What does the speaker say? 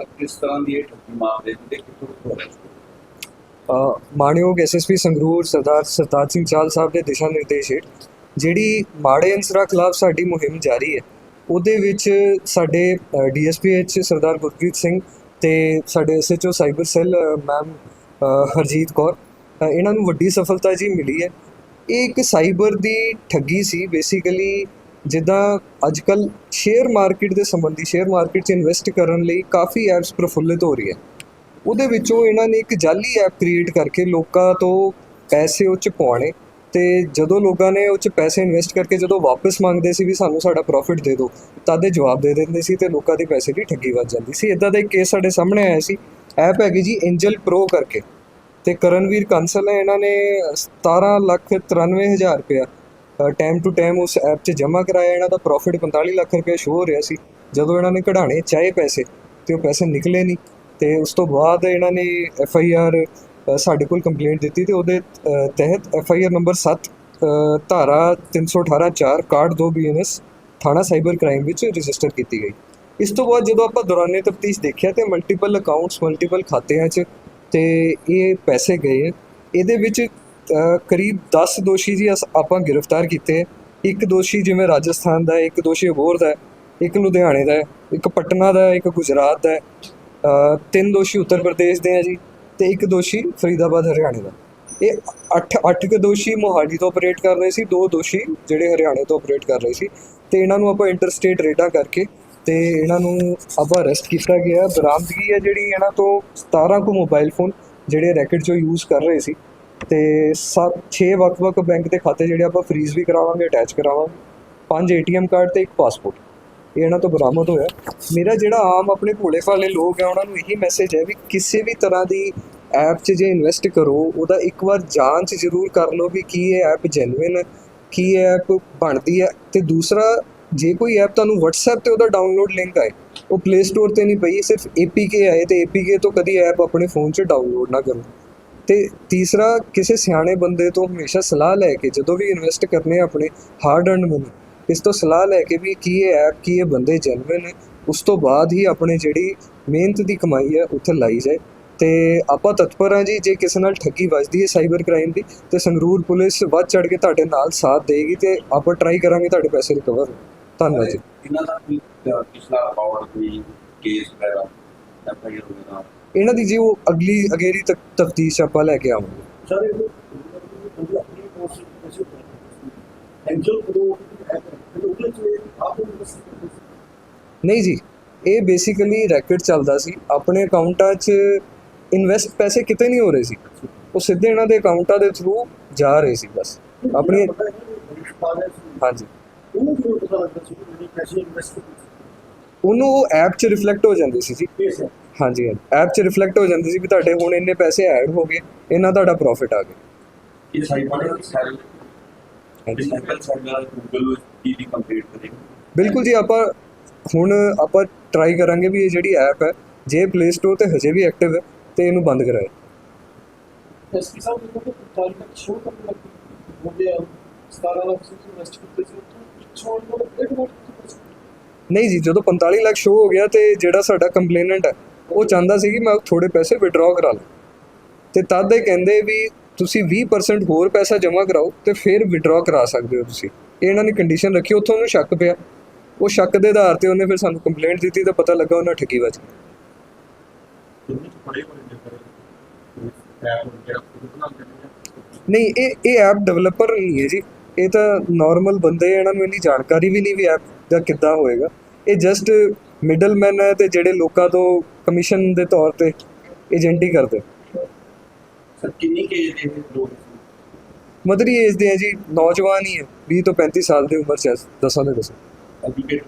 ਤਾਂ ਕਿਸ ਤਰ੍ਹਾਂ ਦੀ ਇਹ ਠੱਗੀ ਮਾਮਲੇ ਦੇ ਕਿੱਥੋਂ ਹੋ ਰਿਹਾ ਸੀ? ਮਾਣਯੋਗ ਐਸਐਸਪੀ ਸੰਗਰੂਰ ਸਰਦਾਰ ਸਰਤਾਜ ਸਿੰਘ ਚਾਲ ਸਾਹਿਬ ਦੇ ਦਿਸ਼ਾ ਨਿਰਦੇਸ਼ ਹੇਠ ਜਿਹੜੀ ਮਾੜੇ ਅਨਸਰਾਂ ਖਿਲਾਫ ਸਾਡੀ ਮੁਹਿੰਮ ਜਾਰੀ ਹੈ, ਉਹਦੇ ਵਿੱਚ ਸਾਡੇ ਡੀਐਸਪੀ ਐਚ ਸਰਦਾਰ ਗੁਰਪ੍ਰੀਤ ਸਿੰਘ ਤੇ ਸਾਡੇ SHO cyber cell ma'am Harjeet Kaur ਇਹਨਾਂ ਨੂੰ ਵੱਡੀ ਸਫਲਤਾ ਜੀ ਮਿਲੀ ਹੈ। ਇਹ ਇੱਕ ਸਾਈਬਰ ਦੀ ਠੱਗੀ ਸੀ ਬੇਸਿਕਲੀ ਜਿੱਦਾਂ ਅੱਜ ਅੱਜਕੱਲ ਸ਼ੇਅਰ ਮਾਰਕੀਟ ਦੇ ਸੰਬੰਧੀ ਸ਼ੇਅਰ ਮਾਰਕੀਟ 'ਚ ਇਨਵੈਸਟ ਕਰਨ ਲਈ ਕਾਫੀ ਐਪਸ ਪ੍ਰਫੁੱਲਿਤ ਹੋ ਰਹੀ ਹੈ। ਉਹਦੇ ਵਿੱਚੋਂ ਇਹਨਾਂ ਨੇ ਇੱਕ ਜਾਲੀ ਐਪ ਕ੍ਰੀਏਟ ਕਰਕੇ ਲੋਕਾਂ ਤੋਂ ਪੈਸੇ ਉਹ 'ਚ ਪਾਉਣੇ ਤੇ ਜਦੋਂ ਲੋਕਾਂ ਨੇ ਉਹ 'ਚ ਪੈਸੇ ਇਨਵੈਸਟ ਕਰਕੇ ਜਦੋਂ ਵਾਪਸ ਮੰਗਦੇ ਸੀ ਵੀ ਸਾਨੂੰ ਸਾਡਾ ਪ੍ਰੋਫਿਟ ਦੇ ਦਿਓ, ਤਦ ਇਹ ਜਵਾਬ ਦੇ ਦਿੰਦੇ ਸੀ ਤੇ ਲੋਕਾਂ ਦੇ ਪੈਸੇ ਦੀ ਠੱਗੀ ਵੱਜ ਜਾਂਦੀ ਸੀ। ਇਦਾਂ ਦਾ ਇੱਕ ਕੇਸ ਸਾਡੇ ਸਾਹਮਣੇ ਆਇਆ ਸੀ। ਐਪ ਹੈਗੀ ਜੀ ਐਂਜਲ ਪ੍ਰੋ ਕਰਕੇ ਤੇ ਕਰਨਵੀਰ ਕੰਸਲ ਹੈ ਇਹਨਾਂ ਨੇ 17 ਲੱਖ 93 ਹਜ਼ਾਰ ਰੁਪਇਆ ਟਾਈਮ ਟੂ ਟਾਈਮ ਉਸ ਐਪ 'ਚ ਜਮ੍ਹਾਂ ਕਰਾਇਆ, ਇਹਨਾਂ ਦਾ ਪ੍ਰੋਫਿਟ 45 ਲੱਖ ਰੁਪਏ ਸ਼ੋ ਹੋ ਰਿਹਾ ਸੀ। ਜਦੋਂ ਇਹਨਾਂ ਨੇ ਕਢਾਣੇ ਚਾਹੇ ਪੈਸੇ, ਤੇ ਉਹ ਪੈਸੇ ਨਿਕਲੇ ਨਹੀਂ। ਤੇ ਉਸ ਤੋਂ ਬਾਅਦ ਇਹਨਾਂ ਨੇ ਐਫ ਆਈ ਆਰ ਸਾਡੇ ਕੋਲ ਕੰਪਲੇਂਟ ਦਿੱਤੀ ਤੇ ਉਹਦੇ ਤਹਿਤ ਐਫ ਆਈ ਆਰ ਨੰਬਰ 7 ਧਾਰਾ 318 4 ਕਾਰਡ 2 ਬੀਐਨਐਸ ਥਾਣਾ ਸਾਈਬਰ ਕ੍ਰਾਈਮ ਵਿੱਚ ਰਜਿਸਟਰ ਕੀਤੀ ਗਈ। ਇਸ ਤੋਂ ਬਾਅਦ ਜਦੋਂ ਆਪਾਂ ਦੌਰਾਨੇ ਤਫਤੀਸ਼ ਦੇਖਿਆ ਤੇ ਮਲਟੀਪਲ ਅਕਾਊਂਟਸ ਮਲਟੀਪਲ ਖਾਤਿਆਂ 'ਚ, ਤੇ ਇਹ ਪੈਸੇ ਗਏ। ਇਹਦੇ ਵਿੱਚ ਕਰੀਬ 10 ਦੋਸ਼ੀ ਜੀ ਅਸ- ਆਪਾਂ ਗ੍ਰਿਫਤਾਰ ਕੀਤੇ। ਹੈ। ਇੱਕ ਦੋਸ਼ੀ ਜਿਵੇਂ ਰਾਜਸਥਾਨ ਦਾ ਹੈ, ਇੱਕ ਦੋਸ਼ੀ ਅਬੋਹਰ ਦਾ ਹੈ, ਇੱਕ ਲੁਧਿਆਣੇ ਦਾ ਹੈ, ਇੱਕ ਪਟਨਾ ਦਾ ਹੈ, ਇੱਕ ਗੁਜਰਾਤ ਦਾ ਹੈ। ਤਿੰਨ ਦੋਸ਼ੀ ਉੱਤਰ ਪ੍ਰਦੇਸ਼ ਦੇ ਹੈ ਜੀ ਤੇ ਇੱਕ ਦੋਸ਼ੀ ਫਰੀਦਾਬਾਦ, ਹਰਿਆਣੇ ਦਾ। ਇਹ ਅੱਠ ਅੱਠ ਕੁ ਦੋਸ਼ੀ ਮੋਹਾਲੀ ਤੋਂ ਆਪਰੇਟ ਕਰ ਰਹੇ ਸੀ, ਦੋ ਦੋਸ਼ੀ ਜਿਹੜੇ ਹਰਿਆਣੇ ਤੋਂ ਆਪਰੇਟ ਕਰ ਰਹੇ ਸੀ ਤੇ ਇਹਨਾਂ ਨੂੰ ਆਪਾਂ ਇੰਟਰਸਟੇਟ ਰੇਡਾਂ ਕਰਕੇ ਤੇ ਇਹਨਾਂ ਨੂੰ ਆਪਾਂ ਅਰੈਸਟ ਕੀਤਾ ਗਿਆ ਬਰਾਮਦਗੀ ਹੈ ਜਿਹੜੀ ਇਹਨਾਂ ਤੋਂ 17 ਕੁ ਮੋਬਾਈਲ ਫੋਨ ਜਿਹੜੇ ਰੈਕਟ 'ਚੋਂ ਯੂਜ਼ ਕਰ ਰਹੇ ਸੀ। ਤੇ 7 6 ਵੱਖ-ਵੱਖ ਬੈਂਕ ਦੇ ਖਾਤੇ ਜਿਹੜੇ ਆਪਾਂ ਫ੍ਰੀਜ਼ ਵੀ ਕਰਾਵਾਂਗੇ ਅਟੈਚ ਕਰਾਵਾਂਗੇ। ਪੰਜ ਏਟੀਐਮ ਕਾਰਡ ਤੇ ਇੱਕ ਪਾਸਪੋਰਟ ਇਹ ਇਹਨਾਂ ਤੋਂ ਬਰਾਮਦ ਹੋਇਆ। ਮੇਰਾ ਜਿਹੜਾ ਆਮ ਆਪਣੇ ਭੋਲੇ ਭਾਲੇ ਲੋਕ ਹੈ ਉਹਨਾਂ ਨੂੰ ਇਹੀ ਮੈਸੇਜ ਹੈ ਵੀ ਕਿਸੇ ਵੀ ਤਰ੍ਹਾਂ ਦੀ ਐਪ 'ਚ ਜੇ ਇਨਵੈਸਟ ਕਰੋ, ਉਹਦਾ ਇੱਕ ਵਾਰ ਜਾਂਚ ਜ਼ਰੂਰ ਕਰ ਲਓ ਵੀ ਕੀ ਇਹ ਐਪ ਜੈਨੂਇਨ ਹੈ, ਕੀ ਇਹ ਐਪ ਬਣਦੀ ਹੈ। ਤੇ ਦੂਸਰਾ, ਜੇ ਕੋਈ ਐਪ ਤੁਹਾਨੂੰ WhatsApp ਤੇ ਉਹਦਾ ਡਾਊਨਲੋਡ ਲਿੰਕ ਆਏ, ਉਹ Play Store ਤੇ ਨਹੀਂ ਪਈ, ਸਿਰਫ APK ਆਏ ਤੇ APK ਤੋਂ ਕਦੀ ਐਪ ਆਪਣੇ ਫੋਨ 'ਚ ਡਾਊਨਲੋਡ ਨਾ ਕਰੋ। ਤੇ ਤੀਸਰਾ, ਕਿਸੇ ਸਿਆਣੇ ਬੰਦੇ ਤੋਂ ਹਮੇਸ਼ਾ ਸਲਾਹ ਲੈ ਕੇ ਜਦੋਂ ਵੀ ਇਨਵੈਸਟ ਕਰਨੇ ਆਪਣੇ ਹਾਰਡ ਅਰਨ ਮਨੀ ਇਸ ਤੋਂ ਸਲਾਹ ਲੈ ਕੇ ਵੀ ਕੀ ਇਹ ਐਪ ਕੀ ਇਹ ਬੰਦੇ ਜੈਨੂਇਨ ਨੇ, ਉਸ ਤੋਂ ਬਾਅਦ ਹੀ ਆਪਣੇ ਜਿਹੜੀ ਮਿਹਨਤ ਦੀ ਕਮਾਈ ਹੈ, ਉੱਥੇ ਲਾਈ ਜਾਏ। ਤੇ ਆਪਾਂ ਤਤਪਰ ਹਾਂ ਜੀ, ਜੇ ਕਿਸੇ ਨਾਲ ਠੱਗੀ ਵੱਜਦੀ ਹੈ ਸਾਈਬਰ ਕ੍ਰਾਈਮ ਦੀ, ਤੇ ਸੰਗਰੂਰ ਪੁਲਿਸ ਵੱਧ ਚੜ ਕੇ ਤੁਹਾਡੇ ਨਾਲ ਸਾਥ ਦੇਗੀ ਤੇ ਆਪਾਂ ਟਰਾਈ ਕਰਾਂਗੇ ਤੁਹਾਡੇ ਪੈਸੇ ਰਿਕਵਰ ਧੰਨਵਾਦ ਜੀ। ਇਹਨਾਂ ਦਾ ਪਿਛਲਾ ਰਿਕਾਰਡ ਕੋਈ ਕੇਸ ਵਗੈਰਾ ਐਫ ਵਗੈਰਾ ਇਹਨਾਂ ਦੀ ਜੀ ਉਹ ਅਗਲੀ ਅਗੇਰੀ ਤੱਕ ਤਫਤੀਸ਼ ਆਪਾਂ ਲੈ ਕੇ ਆਵਾਂਗੇ। ਸਰ ਇਹ ਆਪਣੀ ਕੋਸ਼ਿਸ਼ ਕੈਸੇ ਐਂਜਲ ਨਹੀਂ ਜੀ ਇਹ ਬੇਸਿਕਲੀ ਰੈਕਟ ਚੱਲਦਾ ਸੀ। ਆਪਣੇ ਅਕਾਊਂਟਾਂ 'ਚ ਇਨਵੈਸਟ ਪੈਸੇ ਕਿਤੇ ਨਹੀਂ ਹੋ ਰਹੇ ਸੀ। ਉਹ ਸਿੱਧੇ ਇਹਨਾਂ ਦੇ ਅਕਾਊਂਟਾਂ ਦੇ ਥਰੂ ਜਾ ਰਹੇ ਸੀ ਬਸ। ਆਪਣੀ ਹਾਂਜੀ। ਉਹਨੂੰ ਐਪ 'ਚ ਰਿਫਲੈਕਟ ਹੋ ਜਾਂਦੀ ਸੀ ਜੀ। ਹਾਂਜੀ ਐਪ 'ਚ ਰਿਫਲੈਕਟ ਹੋ ਜਾਂਦੀ ਸੀ ਵੀ ਤੁਹਾਡੇ ਹੁਣ ਇੰਨੇ ਪੈਸੇ ਐਡ ਹੋ ਗਏ ਇਹਨਾਂ ਤੁਹਾਡਾ ਪ੍ਰੋਫਿਟ ਆ ਗਿਆ। ਇਹ ਸਾਈਬਰ ਸੈੱਲ ਹਾਂਜੀ। ਸਾਈਬਰ ਸੈੱਲ ਗੂਗਲ ਕੀ ਦੀ ਕੰਪਲੀਟ ਕਰੇਗਾ। ਬਿਲਕੁਲ ਜੀ ਆਪਾਂ ਹੁਣ ਆਪਾਂ ਟਰਾਈ ਕਰਾਂਗੇ ਵੀ ਇਹ ਜਿਹੜੀ ਐਪ ਹੈ ਜੇ ਪਲੇ ਸਟੋਰ ਤੇ ਹਜੇ ਵੀ ਐਕਟਿਵ ਹੈ ਤੇ ਇਹਨੂੰ ਬੰਦ ਕਰਾਏ। ਨੂੰ ਕੋਈ ਤਾਰੀਖ ਤੱਕ ਸ਼ੋਅ ਕਰਨ ਲੱਗੇ ਗਿਆ 17 ਲੱਖ ਸੀ ਇਨਵੈਸਟ ਕੀਤੇ ਸੀ ਉੱਥੋਂ ਛੋੜ ਦੋ ਇੱਕ ਵਾਰ ਨਹੀਂ ਜੀ ਜਦੋਂ 45 ਲੱਖ ਸ਼ੋ ਹੋ ਗਿਆ ਤੇ ਜਿਹੜਾ ਸਾਡਾ ਕੰਪਲੇਨੈਂਟ ਹੈ ਉਹ ਚਾਹੁੰਦਾ ਸੀ ਕਿ ਮੈਂ ਥੋੜੇ ਪੈਸੇ ਵਿਡਰਾਅ ਕਰਾ ਲਾਂ। ਤੇ ਤਦ ਇਹ ਕਹਿੰਦੇ ਵੀ ਤੁਸੀਂ 20% ਹੋਰ ਪੈਸਾ ਜਮ੍ਹਾਂ ਕਰਾਓ ਤੇ ਫਿਰ ਵਿਡਰਾਅ ਕਰਾ ਸਕਦੇ ਹੋ ਤੁਸੀਂ। ਇਹਨਾਂ ਨੇ ਕੰਡੀਸ਼ਨ ਰੱਖੀ, ਉੱਥੋਂ ਉਹਨੂੰ ਸ਼ੱਕ ਪਿਆ। ਉਹ ਸ਼ੱਕ ਦੇ ਆਧਾਰ ਤੇ ਉਹਨੇ ਫਿਰ ਸਾਨੂੰ ਕੰਪਲੇਂਟ ਦਿੱਤੀ ਤਾਂ ਪਤਾ ਲੱਗਾ ਉਹਨਾਂ ਠੱਗੀ ਵੱਜ ਗਈ ਨਹੀਂ, ਇਹ ਇਹ ਐਪ ਡਿਵੈਲਪਰ ਨਹੀਂ ਹੈ ਜੀ। ਇਹ ਤਾਂ ਨਾਰਮਲ ਬੰਦੇ ਇਹਨਾਂ ਨੂੰ ਇੰਨੀ ਜਾਣਕਾਰੀ ਵੀ ਨਹੀਂ ਵੀ ਐਪ ਦਾ ਕਿੱਦਾਂ ਹੋਏਗਾ। ਇਹ ਜਸਟ ਮਿਡਲਮੈਨ ਹੈ ਤੇ ਜਿਹੜੇ ਲੋਕਾਂ ਤੋਂ ਕਮਿਸ਼ਨ ਦੇ ਤੌਰ ਤੇ ਏਜੰਟੀ ਕਰਦੇ। ਸਰ ਕਿੰਨੀ ਕੇ ਦੇ ਲੋਕ? ਮਦਰੀ ਏਜ ਦੇ ਹੈ ਜੀ ਨੌਜਵਾਨ ਹੀ ਹੈ 20 ਤੋਂ 35 ਸਾਲ ਦੀ ਉਮਰ ਚ ਹੈ, ਦੱਸਾਂ ਦੇ ਦੱਸੋ। ਐਜੂਕੇਟ